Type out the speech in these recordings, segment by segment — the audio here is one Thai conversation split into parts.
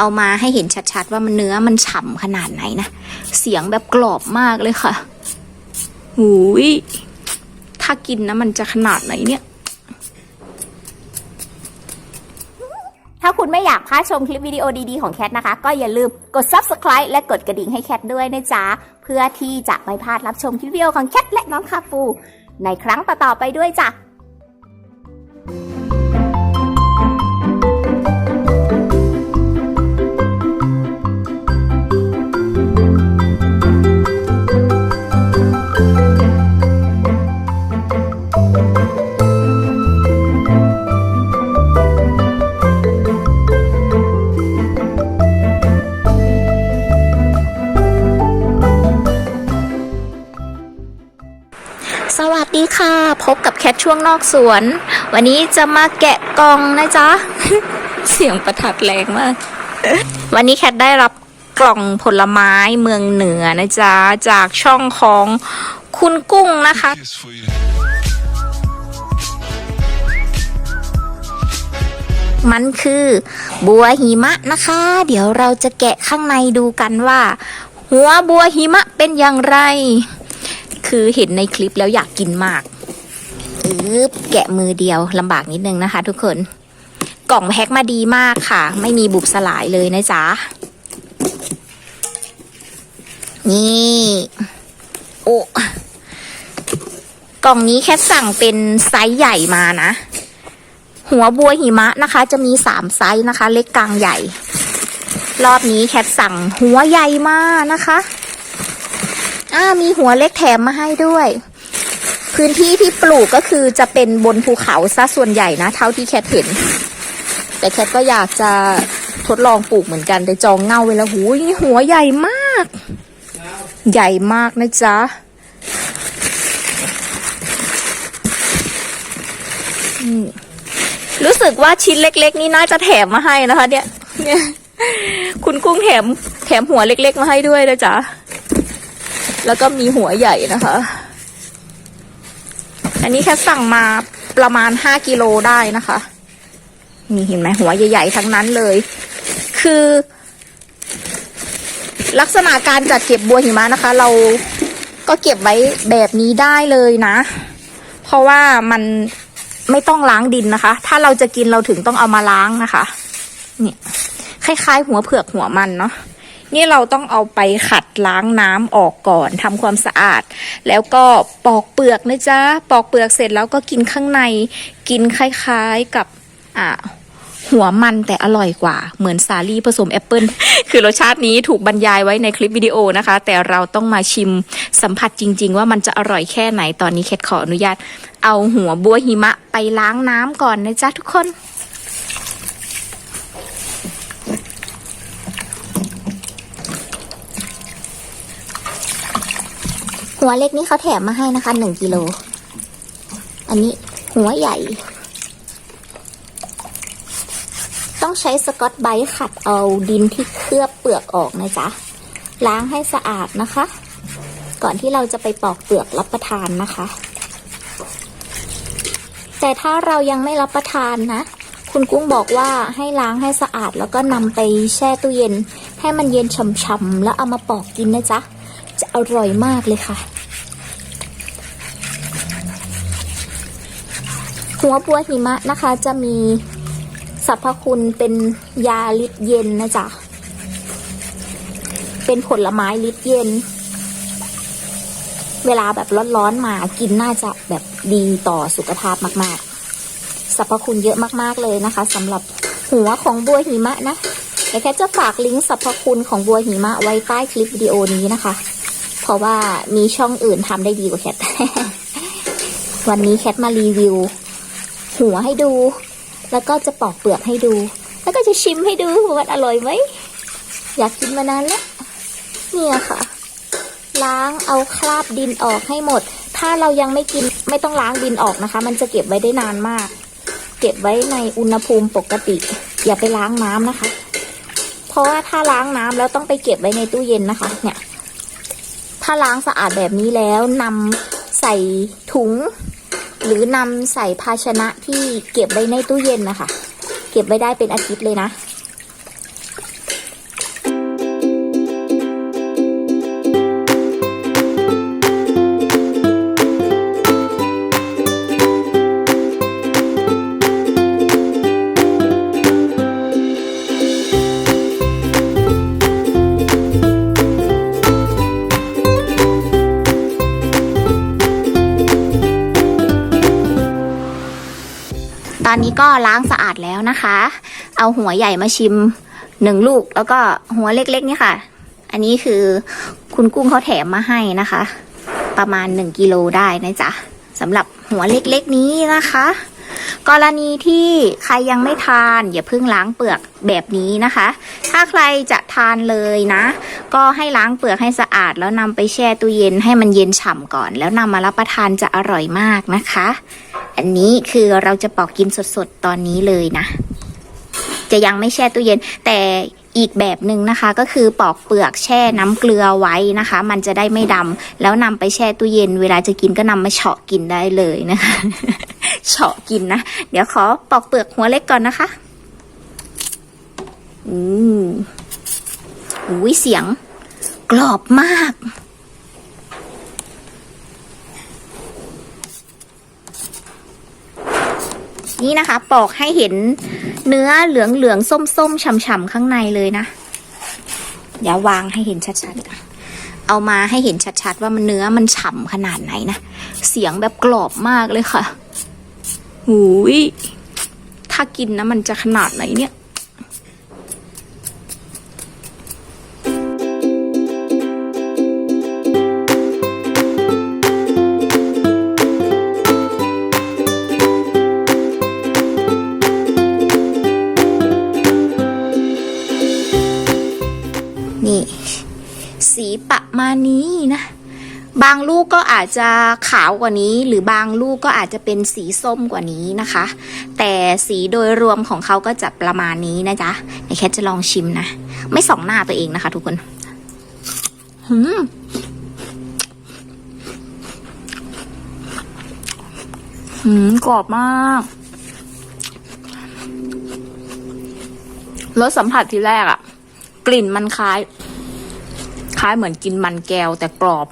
เอามาให้เห็นชัดๆ ว่ามันเนื้อมันฉ่ำขนาดไหนนะ เสียงแบบกรอบมากเลยค่ะหูยถ้ากินนะมันจะขนาดไหนเนี่ย ถ้าคุณไม่อยากพลาดชมคลิปวิดีโอดีๆของแคทนะคะ ก็อย่าลืมกด subscribe และกดกระดิ่งให้แคทด้วยนะจ๊ะ เพื่อที่จะไม่พลาดรับชมคลิปวิดีโอของแคทและน้องคาปู ในครั้งต่อๆไปด้วยจ้ะ สวัสดีค่ะ พบกับแคทช่วงนอกสวน วันนี้จะมาแกะกล่องนะจ๊ะ เสียงประทัดแรงมาก วันนี้แคทได้รับกล่องผลไม้เมืองเหนือนะจ๊ะ จากช่องของคุณกุ้งนะคะ Kiss for you. มันคือบัวหิมะนะคะ เดี๋ยวเราจะแกะข้างในดูกันว่า หัวบัวหิมะเป็นอย่างไร คือเห็นในคลิปแล้วอยากกินมากอืบแกะมือเดียวลำบากนิดนึงนะคะ ทุกคน กล่องแพ็คมาดีมากค่ะ ไม่มีบุบสลายเลยนะจ๊ะ นี่โอ้กล่องนี้แค่สั่งเป็นไซส์ใหญ่มานะ หัวบัวหิมะนะคะ จะมีสามไซส์นะคะ เล็กกลางใหญ่ รอบนี้แคทสั่งหัวใหญ่มากนะคะ อ่ามีหัวเล็กแถมมาให้ด้วย พื้นที่ที่ปลูกก็คือจะเป็นบนภูเขาซะส่วนใหญ่นะ เท่าที่แคทเห็น แต่แคทก็อยากจะทดลองปลูกเหมือนกันแต่จองเงาไว้แล้วหูยหัวใหญ่มาก ใหญ่มากนะจ๊ะรู้สึกว่าชิ้นเล็ก ๆ นี่น่าจะแถมมาให้นะคะ เนี่ย เนี่ย คุณกุ้งแถมแถมหัวเล็ก ๆ มาให้ด้วยนะจ๊ะ แล้วก็มีหัวใหญ่นะคะ อันนี้แค่สั่งมาประมาณห้ากิโลได้นะคะ นี่เห็นไหมหัวใหญ่ ๆ ทั้งนั้นเลย คือ ลักษณะการจัดเก็บบัวหิมะนะคะ เราก็เก็บไว้แบบนี้ได้เลยนะ เพราะว่ามันไม่ต้องล้างดินนะคะ ถ้าเราจะกินเราถึงต้องเอามาล้างนะคะ เนี่ยคล้ายๆ หัวเผือกหัวมันเนาะ นี่เราต้องเอาไปขัดล้างน้ำออกก่อนทำความสะอาด แล้วก็ปอกเปลือกนะจ๊ะปอกเปลือกเสร็จแล้วก็กินข้างในกินคล้ายๆกับอ่าหัวมันแต่อร่อยกว่าเหมือนสาลี่ผสมแอปเปิลคือรสชาตินี้ถูกบรรยายไว้ในคลิปวิดีโอนะคะ แต่เราต้องมาชิมสัมผัสจริง ๆ ว่ามันจะอร่อยแค่ไหนตอนนี้เคทขออนุญาต เอาหัวบัวหิมะไปล้างน้ำก่อนนะจ๊ะทุกคน หัวเล็กนี่เขาแถมมาให้นะคะหนึ่งกิโล อันนี้หัวใหญ่ ต้องใช้สกอตไบรท์ขัดเอาดินที่เคลือบเปลือกออกนะจ๊ะ ล้างให้สะอาดนะคะ ก่อนที่เราจะไปปอกเปลือกรับประทานนะคะ แต่ถ้าเรายังไม่รับประทานนะ คุณกุ้งบอกว่าให้ล้างให้สะอาดแล้วก็นำไปแช่ตู้เย็น ให้มันเย็นฉ่ำๆแล้วเอามาปอกกินนะจ๊ะ จะอร่อยมากเลยค่ะ หัวบัวหิมะนะคะจะมีสรรพคุณเป็นยาลิดเย็นนะจ๊ะ เป็นผลไม้ลิดเย็น เวลาแบบร้อนๆมากินน่าจะแบบดีต่อสุขภาพมากๆ สรรพคุณเยอะมากๆเลยนะคะสำหรับหัวของบัวหิมะนะแต่แค่จะฝากลิงก์สรรพคุณของบัวหิมะไว้ใต้คลิปวิดีโอนี้นะคะ ราะว่ามีช่องอื่นทำได้ดีกว่าแคท วันนี้แคทมารีวิว หัวให้ดู แล้วก็จะปอกเปลือกให้ดู แล้วก็จะชิมให้ดูว่าอร่อยไหม อยากกินมานานแล้ว เนี่ยค่ะ ล้างเอาคราบดินออกให้หมด ถ้าเรายังไม่กินไม่ต้องล้างดินออกนะคะ มันจะเก็บไว้ได้นานมาก เก็บไว้ในอุณหภูมิปกติ อย่าไปล้างน้ำนะคะ เพราะว่าถ้าล้างน้ำแล้วต้องไปเก็บไว้ในตู้เย็นนะคะ เนี่ย ถ้าล้างสะอาดแบบนี้แล้วนำใส่ถุง หรือนำใส่ภาชนะที่เก็บไว้ในตู้เย็นนะคะ เก็บไว้ได้เป็นอาทิตย์เลยนะ ก็ล้างสะอาดแล้วนะคะ เอาหัวใหญ่มาชิมหนึ่งลูก แล้วก็หัวเล็กๆนี่ค่ะ อันนี้คือคุณกุ้งเขาแถมมาให้นะคะ ประมาณหนึ่งกิโลได้นะจ๊ะสำหรับหัวเล็กๆนี้นะคะ กรณีที่ใครยังไม่ทานอย่าเพิ่งล้างเปลือกแบบนี้นะคะ ถ้าใครจะทานเลยนะ ก็ให้ล้างเปลือกให้สะอาด แล้วนำไปแช่ตู้เย็นให้มันเย็นฉ่ำก่อน แล้วนำมารับประทานจะอร่อยมากนะคะ อันนี้คือเราจะปอกกินสดๆตอนนี้เลยนะ จะยังไม่แช่ตู้เย็น แต่อีกแบบหนึ่งนะคะก็คือปอกเปลือกแช่น้ำเกลือไว้นะคะ มันจะได้ไม่ดำแล้วนำไปแช่ตู้เย็น เวลาจะกินก็นำมาเฉาะกินได้เลยนะคะ เฉาะกินนะ เดี๋ยวขอปอกเปลือกหัวเล็กก่อนนะคะ อืมอุ้ยเสียง กรอบมาก นี่นะคะ ปอกให้เห็นเนื้อเหลืองเหลืองส้มส้มๆฉ่ำๆข้างในเลยนะ เดี๋ยววางให้เห็นชัดๆก่อนเอามาให้เห็นชัดๆ ว่ามันเนื้อมันฉ่ำขนาดไหนนะ เสียงแบบกรอบมากเลยค่ะ หูยถ้ากินนะมันจะขนาดไหนเนี่ยางลูกก็อาจจะขาวกว่านี้ หรือบางลูกก็อาจจะเป็นสีส้มกว่านี้นะคะ แต่สีโดยรวมของเขาก็จะประมาณนี้นะจ๊ะเดี๋ยวแคทจะลองชิมนะ ไม่ส่องหน้าตัวเองนะคะ ทุกคนหืมหืมกรอบมากรสสัมผัสทีแรกอะกลิ่นมันคล้าย คล้ายเหมือนกินมันแก้วแต่กรอบ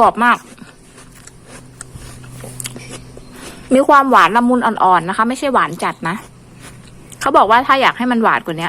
กรอบมาก มีความหวานละมุนอ่อนๆนะคะ ไม่ใช่หวานจัดนะเขาบอกว่าถ้าอยากให้มันหวานกว่านี้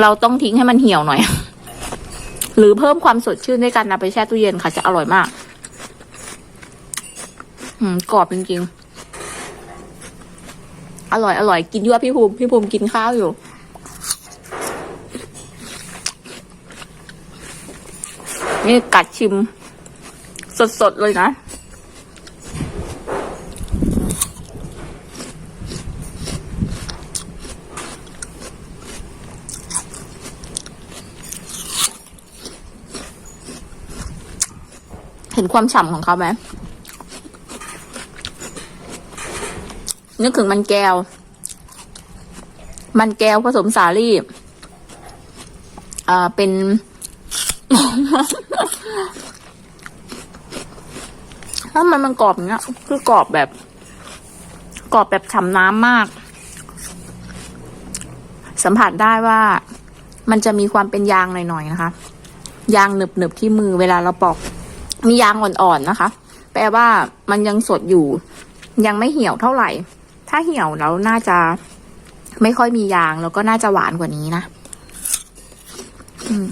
เราต้องทิ้งให้มันเหี่ยวหน่อย หรือเพิ่มความสดชื่นด้วยกันนะไปแช่ตู้เย็นค่ะจะอร่อยมาก อืมกรอบจริงๆ อร่อยอร่อยกินยั่วพี่ภูมิพี่ภูมิกินข้าวอยู่นี่กัดชิม สดๆเลยนะเห็นความฉ่ำของเขาไหม นึกถึงมันแก้ว มันแก้วผสมสาลี่อ่า เป็น ถ้ามันมันกรอบอย่างเงี้ย คือกรอบแบบ กรอบแบบฉ่ำน้ำมาก สัมผัสได้ว่ามันจะมีความเป็นยางหน่อยๆนะคะ ยางหนึบๆที่มือเวลาเราปอก มียางอ่อนๆนะคะ แปลว่ามันยังสดอยู่ ยังไม่เหี่ยวเท่าไหร่ ถ้าเหี่ยวแล้วน่าจะไม่ค่อยมียางแล้วก็น่าจะหวานกว่านี้นะ อืม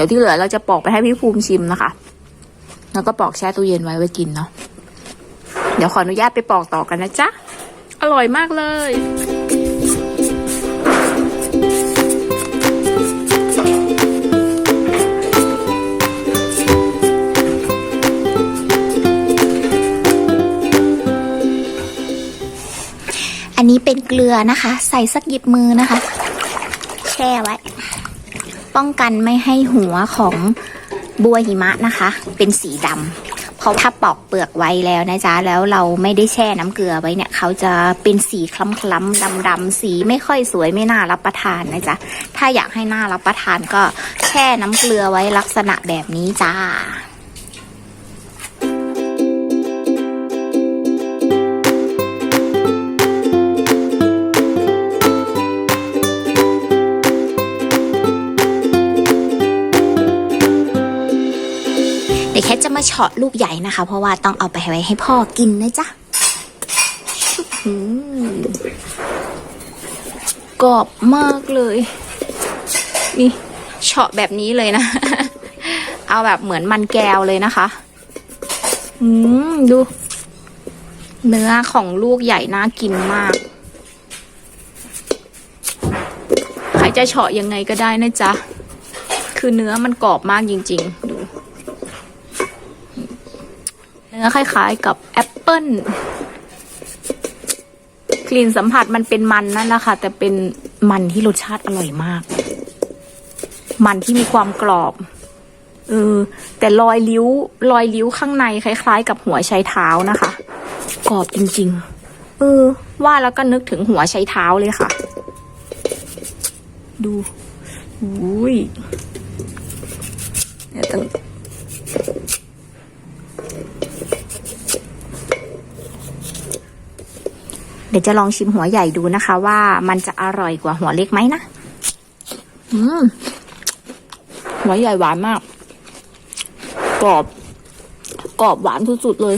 ดี๋ยวที่เหลือเราจะปอกไปให้พี่ภูมิชิมนะคะ แล้วก็ปอกแช่ตู้เย็นไว้ไว้กินเนาะเดี๋ยวขออนุญาตไปปอกต่อกันนะจ๊ะ อร่อยมากเลยอันนี้เป็นเกลือนะคะ ใส่สักหยิบมือนะคะ แช่ไว้ ป้องกันไม่ให้หัวของบัวหิมะนะคะ เป็นสีดำเพราะถ้าปอกเปลือกไว้แล้วนะจ๊ะแล้วเราไม่ได้แช่น้ำเกลือไว้เนี่ย เขาจะเป็นสีคล้ำๆดำๆสีไม่ค่อยสวยไม่น่ารับประทานนะจ๊ะถ้าอยากให้น่ารับประทานก็แช่น้ำเกลือไว้ลักษณะแบบนี้จ้าาเฉาะลูกใหญ่นะคะ เพราะว่าต้องเอาไปไว้ให้พ่อกินนะจ๊ะกรอบมากเลย นี่เฉาะแบบนี้เลยนะ เอาแบบเหมือนมันแก้วเลยนะคะ อืมดู เนื้อของลูกใหญ่น่ากินมาก ใครจะเฉาะยังไงก็ได้นะจ๊ะ คือเนื้อมันกรอบมากจริง ๆ ดู เนื้อคล้ายๆกับแอปเปิ้ลกลิ่นสัมผัสมันเป็นมันนั่นแหละค่ะ แต่เป็นมันที่รสชาติอร่อยมาก มันที่มีความกรอบเออแต่รอยลิ้ว รอยลิ้วข้างในคล้าย ๆ กับหัวไชเท้านะคะ กรอบจริง ๆ เออ ว่าแล้วก็นึกถึงหัวไชเท้าเลยค่ะ ดูอุ้ยเดี๋ยวต้อง ดี๋ยวจะลองชิมหัวใหญ่ดูนะคะ ว่ามันจะอร่อยกว่าหัวเล็กไหมนะอืมหัวใหญ่หวานมาก กรอบ กรอบหวานสุดๆเลย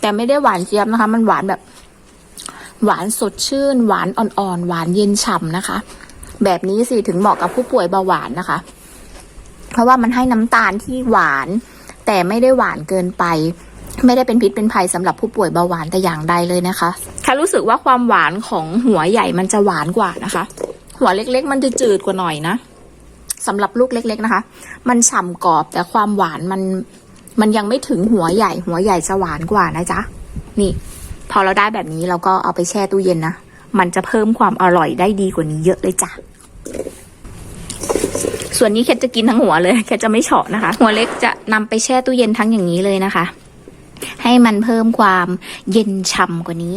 แต่ไม่ได้หวานเจี๊ยบนะคะ มันหวานแบบ หวานสดชื่น หวานอ่อนๆ หวานเย็นฉ่ำนะคะ แบบนี้สิถึงเหมาะกับผู้ป่วยเบาหวานนะคะ เพราะว่ามันให้น้ำตาลที่หวาน แต่ไม่ได้หวานเกินไป ไม่ได้เป็นพิษเป็นภัยสำหรับผู้ป่วยเบาหวานแต่อย่างใดเลยนะคะ แค่รู้สึกว่าความหวานของหัวใหญ่มันจะหวานกว่านะคะ หัวเล็ก ๆ มันจะจืดกว่าหน่อยนะสำหรับลูกเล็ก ๆ นะคะ มันฉ่ำกรอบแต่ความหวานมันมันยังไม่ถึงหัวใหญ่ หัวใหญ่จะหวานกว่านะจ๊ะ นี่ พอเราได้แบบนี้เราก็เอาไปแช่ตู้เย็นนะ มันจะเพิ่มความอร่อยได้ดีกว่านี้เยอะเลยจ้ะ ส่วนนี้แคทจะกินทั้งหัวเลยแคทจะไม่เฉาะนะคะ หัวเล็กจะนำไปแช่ตู้เย็นทั้งอย่างนี้เลยนะคะ ให้มันเพิ่มความเย็นฉ่ำกว่านี้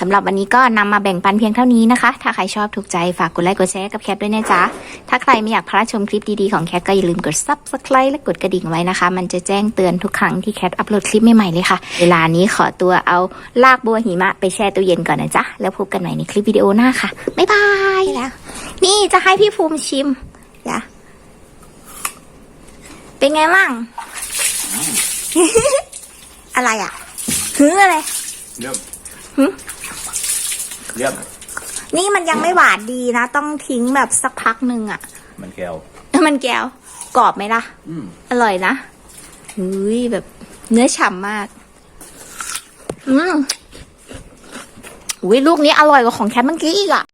สำหรับวันนี้ก็นำมาแบ่งปันเพียงเท่านี้นะคะ ถ้าใครชอบถูกใจฝากกดไลค์กดแชร์กับแคทด้วยนะจ๊ะ ถ้าใครไม่อยากพลาดชมคลิปดีๆของแคทก็อย่าลืมกด subscribe และกดกระดิ่งไว้นะคะ มันจะแจ้งเตือนทุกครั้งที่แคทอัปโหลดคลิปใหม่ๆเลยค่ะ เวลานี้ขอตัวเอาลากบัวหิมะไปแช่ตู้เย็นก่อนนะจ๊ะ แล้วพบกันใหม่ในคลิปวิดีโอหน้าค่ะ บ๊ายบายแล้ว นี่จะให้พี่ภูมิชิมอย่าเป็นไงมั่ง อะไรอะหืออะไรเยี่ยมหึ เยี่ยมนี่มันยังไม่หวานดีนะ ต้องทิ้งแบบสักพักหนึ่งอะมันแก้ว มันแก้ว กรอบไหมล่ะ อืมอร่อยนะเฮ้ยแบบเนื้อฉ่ำมาก อืมอุ้ยลูกนี้อร่อยกว่าของแคทเมื่อกี้อีกอะ